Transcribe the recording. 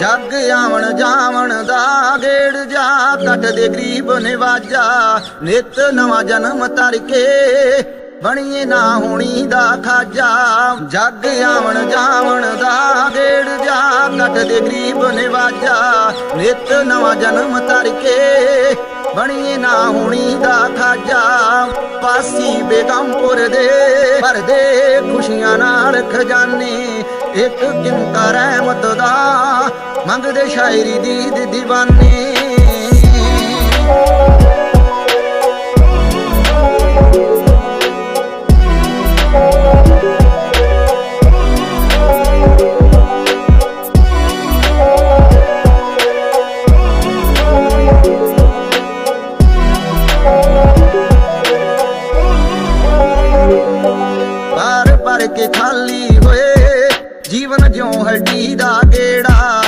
ਜੱਗ ਆਵਣ ਜਾਵਣ ਦਾ ਗੇੜ ਜਾ ਕੱਟ ਦੇ ਗਰੀਬ ਨਿਵਾਜਾ, ਨਿਤ ਨਵਾਂ ਜਨਮ ਤਰ ਕੇ ਬਣੀਏ ਨਾ ਹੋਣੀ ਦਾ ਖਾਜਾ। ਜੱਗ ਆਵਣ ਜਾਵਣ ਦਾ ਗੇੜ ਜਾ ਕੱਟ ਦੇ ਗਰੀਬ ਨਿਵਾਜਾ, ਨਿਤ ਨਵਾਂ ਜਨਮ ਤਰ ਕੇ ਬਣੀਏ ਨਾ ਹੋਣੀ ਦਾ ਖਾਜਾ। ਪਾਸੀ ਬੇਗਮਪੁਰ ਦੇ ਭਰਦੇ ਖੁਸ਼ੀਆਂ ਨਾਲ ਖਜ਼ਾਨੇ ਇੱਕ ਕਿੰਕਾ ਰਹਿਮਤ ਦਾ ਮੰਗਦੇ ਸ਼ਾਇਰੀ ਦੀ ਦੀ ਕੇ ਖਾਲੀ ਹੋਏ। ਜੀਵਨ ਜਿਉਂ ਹੱਡੀ ਦਾ ਗੇੜਾ।